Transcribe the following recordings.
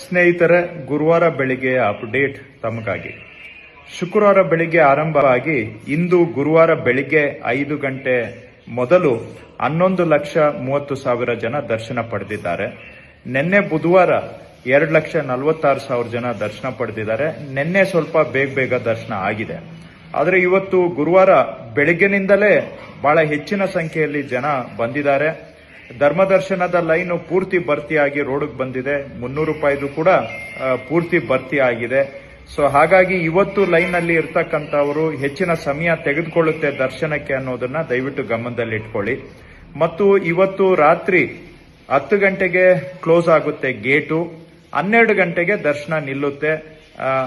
ಸ್ನೇಹಿತರೆ, ಗುರುವಾರ ಬೆಳಿಗ್ಗೆಯ ಅಪ್ಡೇಟ್ ತಮಗಾಗಿ. ಶುಕ್ರವಾರ ಬೆಳಿಗ್ಗೆ ಆರಂಭವಾಗಿ ಇಂದು ಗುರುವಾರ ಬೆಳಿಗ್ಗೆ ಐದು ಗಂಟೆ ಮೊದಲು ಹನ್ನೊಂದು ಲಕ್ಷ ಮೂವತ್ತು ಸಾವಿರ ಜನ ದರ್ಶನ ಪಡೆದಿದ್ದಾರೆ. ನಿನ್ನೆ ಬುಧವಾರ ಎರಡು ಲಕ್ಷ ನಲವತ್ತಾರು ಸಾವಿರ ಜನ ದರ್ಶನ ಪಡೆದಿದ್ದಾರೆ. ನಿನ್ನೆ ಸ್ವಲ್ಪ ಬೇಗ ಬೇಗ ದರ್ಶನ ಆಗಿದೆ. ಆದರೆ ಇವತ್ತು ಗುರುವಾರ ಬೆಳಗ್ಗೆನಿಂದಲೇ ಬಹಳ ಹೆಚ್ಚಿನ ಸಂಖ್ಯೆಯಲ್ಲಿ ಜನ ಬಂದಿದ್ದಾರೆ. ಧರ್ಮದರ್ಶನದ ಲೈನು ಪೂರ್ತಿ ಭರ್ತಿಯಾಗಿ ರೋಡಿಗೆ ಬಂದಿದೆ. ಮುನ್ನೂರು ರೂಪಾಯಿದು ಕೂಡ ಪೂರ್ತಿ ಭರ್ತಿ ಆಗಿದೆ. ಸೊ, ಹಾಗಾಗಿ ಇವತ್ತು ಲೈನ್ ಅಲ್ಲಿ ಇರ್ತಕ್ಕಂಥವರು ಹೆಚ್ಚಿನ ಸಮಯ ತೆಗೆದುಕೊಳ್ಳುತ್ತೆ ದರ್ಶನಕ್ಕೆ ಅನ್ನೋದನ್ನ ದಯವಿಟ್ಟು ಗಮನದಲ್ಲಿಟ್ಕೊಳ್ಳಿ ಮತ್ತು ಇವತ್ತು ರಾತ್ರಿ ಹತ್ತು ಗಂಟೆಗೆ ಕ್ಲೋಸ್ ಆಗುತ್ತೆ ಗೇಟು. ಹನ್ನೆರಡು ಗಂಟೆಗೆ ದರ್ಶನ ನಿಲ್ಲುತ್ತೆ.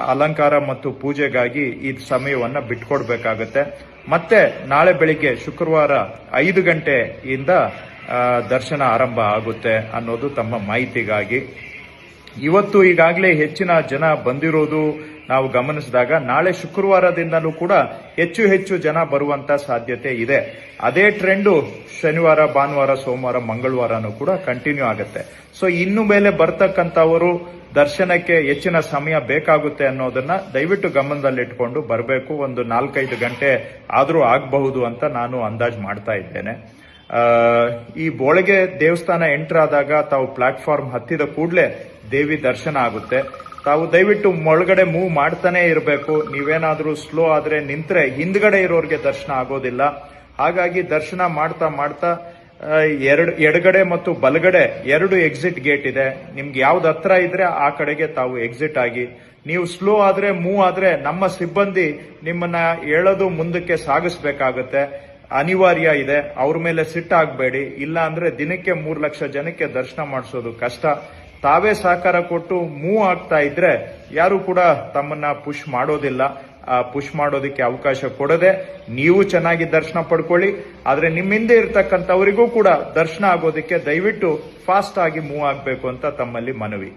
ಅಲಂಕಾರ ಮತ್ತು ಪೂಜೆಗಾಗಿ ಈ ಸಮಯವನ್ನ ಬಿಟ್ಕೊಡ್ಬೇಕಾಗುತ್ತೆ. ಮತ್ತೆ ನಾಳೆ ಬೆಳಿಗ್ಗೆ ಶುಕ್ರವಾರ ಐದು ಗಂಟೆಯಿಂದ ದರ್ಶನ ಆರಂಭ ಆಗುತ್ತೆ ಅನ್ನೋದು ತಮ್ಮ ಮಾಹಿತಿಗಾಗಿ. ಇವತ್ತು ಈಗಾಗಲೇ ಹೆಚ್ಚಿನ ಜನ ಬಂದಿರೋದು ನಾವು ಗಮನಿಸಿದಾಗ ನಾಳೆ ಶುಕ್ರವಾರದಿಂದಲೂ ಕೂಡ ಹೆಚ್ಚು ಹೆಚ್ಚು ಜನ ಬರುವಂತ ಸಾಧ್ಯತೆ ಇದೆ. ಅದೇ ಟ್ರೆಂಡು ಶನಿವಾರ, ಭಾನುವಾರ, ಸೋಮವಾರ, ಮಂಗಳವಾರನೂ ಕೂಡ ಕಂಟಿನ್ಯೂ ಆಗುತ್ತೆ. ಸೊ, ಇನ್ನು ಮೇಲೆ ಬರ್ತಕ್ಕಂಥವರು ದರ್ಶನಕ್ಕೆ ಹೆಚ್ಚಿನ ಸಮಯ ಬೇಕಾಗುತ್ತೆ ಅನ್ನೋದನ್ನ ದಯವಿಟ್ಟು ಗಮನದಲ್ಲಿಟ್ಕೊಂಡು ಬರಬೇಕು. ಒಂದು ನಾಲ್ಕೈದು ಗಂಟೆ ಆದರೂ ಆಗಬಹುದು ಅಂತ ನಾನು ಅಂದಾಜು ಮಾಡ್ತಾ ಇದ್ದೇನೆ. ಈ ಬೋಳಗೆ ದೇವಸ್ಥಾನ ಎಂಟರ್ ಆದಾಗ ತಾವು ಪ್ಲಾಟ್ಫಾರ್ಮ್ ಹತ್ತಿದ ಕೂಡಲೇ ದೇವಿ ದರ್ಶನ ಆಗುತ್ತೆ. ತಾವು ದಯವಿಟ್ಟು ಒಳಗಡೆ ಮೂವ್ ಮಾಡ್ತಾನೆ ಇರಬೇಕು. ನೀವೇನಾದ್ರೂ ಸ್ಲೋ ಆದ್ರೆ ನಿಂತರೆ ಹಿಂದ್ಗಡೆ ಇರೋರಿಗೆ ದರ್ಶನ ಆಗೋದಿಲ್ಲ. ಹಾಗಾಗಿ ದರ್ಶನ ಮಾಡ್ತಾ ಮಾಡ್ತಾ ಎರಡು, ಎಡಗಡೆ ಮತ್ತು ಬಲಗಡೆ ಎರಡು ಎಕ್ಸಿಟ್ ಗೇಟ್ ಇದೆ. ನಿಮ್ಗೆ ಯಾವ್ದು ಹತ್ರ ಇದ್ರೆ ಆ ಕಡೆಗೆ ತಾವು ಎಕ್ಸಿಟ್ ಆಗಿ. ನೀವು ಸ್ಲೋ ಆದ್ರೆ, ಮೂವ್ ಆದ್ರೆ ನಮ್ಮ ಸಿಬ್ಬಂದಿ ನಿಮ್ಮನ್ನ ಹೇಳೋದು ಮುಂದಕ್ಕೆ ಸಾಗಿಸ್ಬೇಕಾಗತ್ತೆ. ಅನಿವಾರ್ಯ ಇದೆ. ಅವ್ರ ಮೇಲೆ ಸಿಟ್ಟಾಗಬೇಡಿ ಇಲ್ಲ ಅಂದ್ರೆ ದಿನಕ್ಕೆ ಮೂರು ಲಕ್ಷ ಜನಕ್ಕೆ ದರ್ಶನ ಮಾಡಿಸೋದು ಕಷ್ಟ. ತಾವೇ ಸಹಕಾರ ಕೊಟ್ಟು ಮೂವ್ ಆಗ್ತಾ ಇದ್ರೆ ಯಾರು ಕೂಡ ತಮ್ಮನ್ನ ಪುಷ್ ಮಾಡೋದಿಲ್ಲ. ಪುಷ್ ಮಾಡೋದಕ್ಕೆ ಅವಕಾಶ ಕೊಡದೆ ನೀವು ಚೆನ್ನಾಗಿ ದರ್ಶನ ಪಡ್ಕೊಳ್ಳಿ. ಆದ್ರೆ ನಿಮ್ಮ ಹಿಂದೆ ಇರ್ತಕ್ಕಂಥವರಿಗೂ ಕೂಡ ದರ್ಶನ ಆಗೋದಕ್ಕೆ ದಯವಿಟ್ಟು ಫಾಸ್ಟ್ ಆಗಿ ಮೂವ್ ಆಗಬೇಕು ಅಂತ ತಮ್ಮಲ್ಲಿ ಮನವಿ.